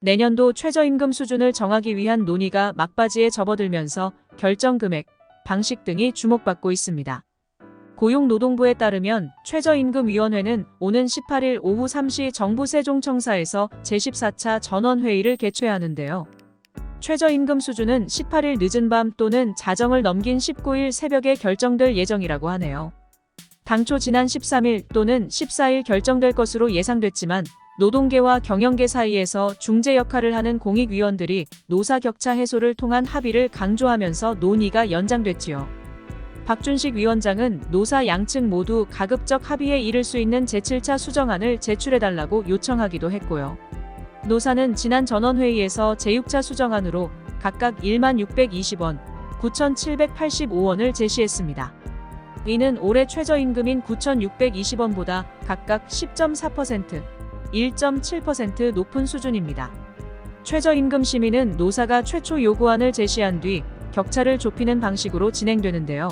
내년도 최저임금 수준을 정하기 위한 논의가 막바지에 접어들면서 결정 금액, 방식 등이 주목받고 있습니다. 고용노동부에 따르면 최저임금위원회는 오는 18일 오후 3시 정부 세종청사에서 제14차 전원회의를 개최하는데요. 최저임금 수준은 18일 늦은 밤 또는 자정을 넘긴 19일 새벽에 결정될 예정이라고 하네요. 당초 지난 13일 또는 14일 결정될 것으로 예상됐지만 노동계와 경영계 사이에서 중재 역할을 하는 공익위원들이 노사 격차 해소를 통한 합의를 강조하면서 논의가 연장됐지요. 박준식 위원장은 노사 양측 모두 가급적 합의에 이를 수 있는 제7차 수정안을 제출해달라고 요청하기도 했고요. 노사는 지난 전원회의에서 제6차 수정안으로 각각 1만 620원, 9,785원을 제시했습니다. 이는 올해 최저임금인 9,620원보다 각각 10.4%, 1.7% 높은 수준입니다. 최저임금 심의는 노사가 최초 요구안을 제시한 뒤 격차를 좁히는 방식으로 진행되는데요.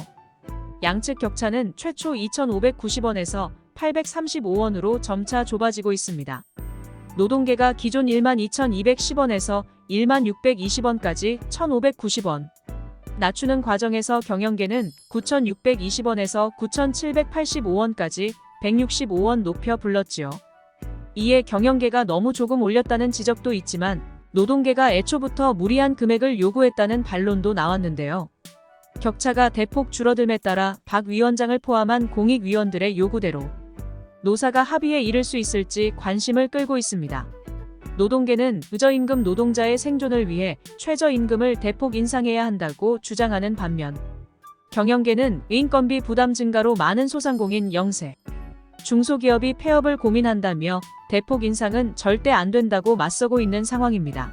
양측 격차는 최초 2,590원에서 835원으로 점차 좁아지고 있습니다. 노동계가 기존 12,210원에서 16,620원까지 1,590원, 낮추는 과정에서 경영계는 9,620원에서 9,785원까지 165원 높여 불렀지요. 이에 경영계가 너무 조금 올렸다는 지적도 있지만 노동계가 애초부터 무리한 금액을 요구했다는 반론도 나왔는데요. 격차가 대폭 줄어듦에 따라 박 위원장을 포함한 공익위원들의 요구대로 노사가 합의에 이를 수 있을지 관심을 끌고 있습니다. 노동계는 의저임금 노동자의 생존을 위해 최저임금을 대폭 인상해야 한다고 주장하는 반면 경영계는 인건비 부담 증가로 많은 소상공인 영세, 중소기업이 폐업을 고민한다며 대폭 인상은 절대 안 된다고 맞서고 있는 상황입니다.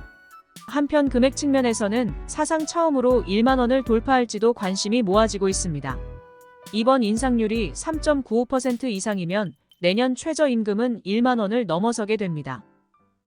한편 금액 측면에서는 사상 처음으로 1만 원을 돌파할지도 관심이 모아지고 있습니다. 이번 인상률이 3.95% 이상이면 내년 최저임금은 1만 원을 넘어서게 됩니다.